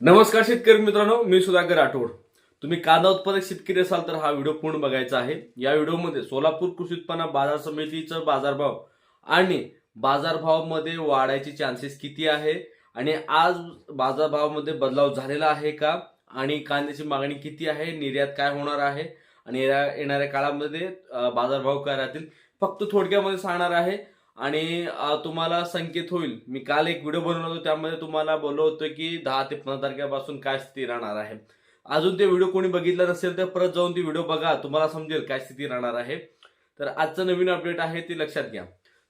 नमस्कार शेतकरी मित्रांनो मी सुधाकर राठोड. तुम्ही कांदा उत्पादक शेतकरी असाल तर हा व्हिडिओ पूर्ण बघायचा आहे. या व्हिडिओमध्ये सोलापूर कृषी उत्पन्न बाजार समितीचं बाजारभाव आणि बाजारभावामध्ये वाढायचे चान्सेस किती आहे? आणि आज बाजारभावामध्ये बदलाव झालेला आहे का? आणि कांद्याची मागणी किती आहे? निर्यात काय होणार आहे? आणि येणाऱ्या काळामध्ये बाजारभाव काय राहतील? फक्त थोडक्यामध्ये सांगणार आहे. आणि तुम्हाला संकेत होईल. मी काल एक व्हिडिओ बनवला होतो त्यामध्ये तुम्हाला बोललो होतो की दहा ते पंधरा तारखेपासून काय स्थिती राहणार आहे. अजून ते व्हिडिओ कोणी बघितला नसेल तर परत जाऊन ती व्हिडिओ बघा तुम्हाला समजेल काय स्थिती राहणार आहे. तर आजचं नवीन अपडेट आहे ते लक्षात घ्या.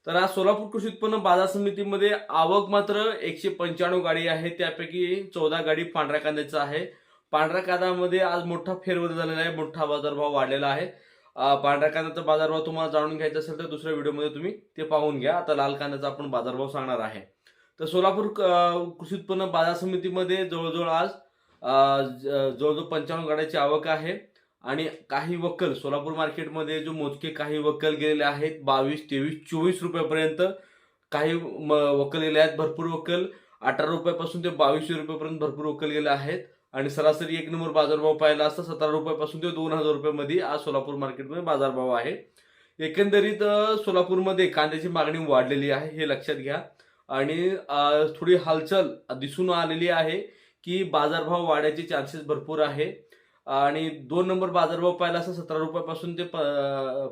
तर आज सोलापूर कृषी उत्पन्न बाजार समितीमध्ये आवक मात्र एकशे पंच्याण्णव गाडी आहे त्यापैकी चौदा गाडी पांढऱ्या कांद्याचं आहे. पांढऱ्या कांद्यामध्ये आज मोठा फेरबदल झालेला आहे मोठा बाजारभाव वाढलेला आहे. पांढऱ्या कांद्याचा बाजारभाव तुम्हाला जाणून घ्यायचा असेल तर दुसऱ्या व्हिडिओमध्ये तुम्ही ते पाहून घ्या. आता लाल कांद्याचा आपण बाजारभाव सांगणार आहे. तर सोलापूर कृषी उत्पन्न बाजार समितीमध्ये जवळजवळ आज ज- जवळजवळ पंचावन्न गाड्याची आवक आहे. आणि काही वक्कल सोलापूर मार्केटमध्ये जो मोजके काही वक्कल गेलेले आहेत बावीस तेवीस चोवीस रुपयापर्यंत काही म- वक्कल गेले आहेत भरपूर वक्कल. अठरा रुपयापासून ते बावीसशे रुपयापर्यंत भरपूर वक्कल गेले आहेत. आणि सरासरी एक नंबर बाजारभाव पाहिला असता सतरा रुपयापासून ते दोन हजार रुपयामध्ये आज सोलापूर मार्केटमध्ये बाजारभाव आहे. एकंदरीत सोलापूरमध्ये कांद्याची मागणी वाढलेली आहे हे लक्षात घ्या. आणि थोडी हालचाल दिसून आलेली आहे की बाजारभाव वाढायचे चान्सेस भरपूर आहे. आणि दोन नंबर बाजारभाव पाहिला असता सतरा रुपयापासून ते प-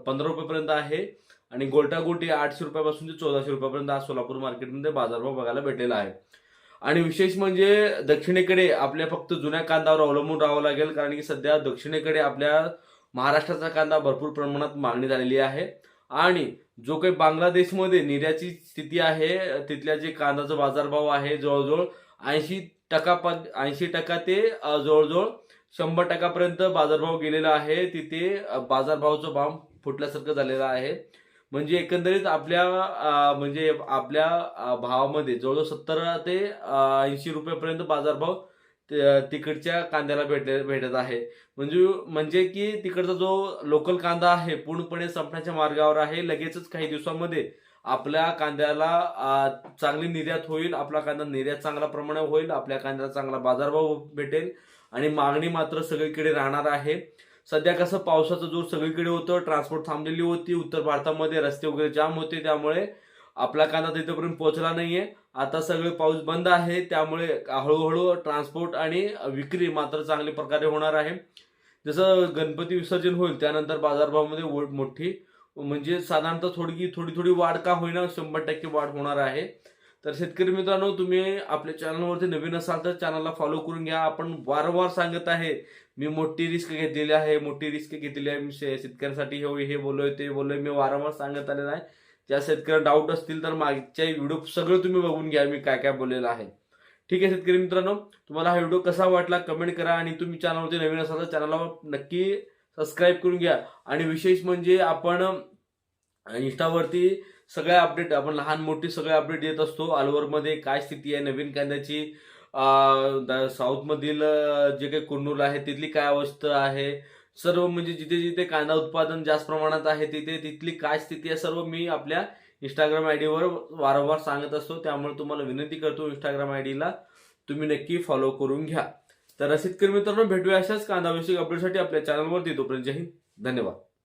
पंधरा रुपयापर्यंत आहे. आणि गोल्टा गोटी आठशे रुपयापासून ते चौदाशे रुपयापर्यंत आज सोलापूर मार्केटमध्ये बाजारभाव बघायला भेटलेला आहे. आणि विशेष म्हणजे दक्षिणेकडे आपल्या फक्त जुन्या कांद्यावर अवलंबून राहावं लागेल कारण की सध्या दक्षिणेकडे आपल्या महाराष्ट्राचा कांदा भरपूर प्रमाणात मागणी झालेली आहे. आणि जो काही बांगलादेशमध्ये निर्याची स्थिती आहे तिथल्या जे कांद्याचा बाजारभाव आहे जवळजवळ ऐंशी टक्का प ऐंशी टक्का ते जवळजवळ शंभर टक्कापर्यंत बाजारभाव गेलेला आहे. तिथे अ, बाजारभावाचा भाव फुटल्यासारखं झालेलं आहे. म्हणजे एकंदरीत आपल्या म्हणजे आपल्या भावामध्ये जवळजवळ सत्तर ते ऐंशी रुपयापर्यंत बाजारभाव तिकडच्या कांद्याला भेट भेटत आहे. म्हणजे म्हणजे की तिकडचा जो लोकल कांदा आहे पूर्णपणे संपण्याच्या मार्गावर आहे. लगेचच काही दिवसामध्ये आपल्या कांद्याला चांगली निर्यात होईल. आपला कांदा निर्यात चांगल्या प्रमाणे होईल. आपल्या कांद्याला चांगला बाजारभाव भेटेल. आणि मागणी मात्र सगळीकडे राहणार आहे. सध्या कसं पावसाचा जोर सगळीकडे होतं ट्रान्सपोर्ट थांबलेली होती उत्तर भारतामध्ये रस्ते वगैरे जाम होते त्यामुळे आपला कांदा तिथपर्यंत पोहोचला नाहीये. आता सगळे पाऊस बंद आहे त्यामुळे हळूहळू ट्रान्सपोर्ट आणि विक्री मात्र चांगल्या प्रकारे होणार आहे. जसं गणपती विसर्जन होईल त्यानंतर बाजारभावामध्ये मोठी म्हणजे साधारणतः थोडी थोडी थोडी वाढ का होईना शंभर टक्के वाढ होणार आहे. तर शेतकरी मित्रांनो तुम्ही आपल्या चॅनलवरती नवीन असाल तर चॅनलला फॉलो करून घ्या. आपण वारंवार सांगत आहे मी मोठी रिस्क घेतलेली आहे मोठी रिस्क घेतलेली आहे मी शे- शेतकऱ्यांसाठी. हे हे बोललोय ते बोललोय मी वारंवार सांगत आलेलं आहे. ज्या शेतकऱ्यांना डाऊट असतील तर मागच्या व्हिडिओ सगळं तुम्ही बघून घ्या मी काय काय बोललेलं आहे. ठीक आहे शेतकरी मित्रांनो तुम्हाला हा व्हिडिओ कसा वाटला कमेंट करा आणि तुम्ही चॅनलवरती नवीन असाल तर चॅनलला नक्की सबस्क्राईब करून घ्या. आणि विशेष म्हणजे आपण इंस्टावरती सगळ्या अपडेट आपण लहान मोठी सगळे अपडेट देत असतो. अलवरमध्ये काय स्थिती आहे नवीन कांद्याची द- साऊथमधील जे काही कुर्नूल आहे तिथली काय अवस्था आहे? सर्व म्हणजे जिथे जिथे कांदा उत्पादन जास्त प्रमाणात आहे तिथे तिथली काय स्थिती आहे सर्व मी आपल्या इंस्टाग्राम आय डीवर वारंवार सांगत असतो. त्यामुळे तुम्हाला विनंती करतो इंस्टाग्राम आय डीला तुम्ही नक्की फॉलो करून घ्या. तर शेतकरी मित्रांनो भेटूया अशाच कांदाविषयक अपडेटसाठी आपल्या चॅनलवर देतो तोपर्यंत जय हिंद. धन्यवाद.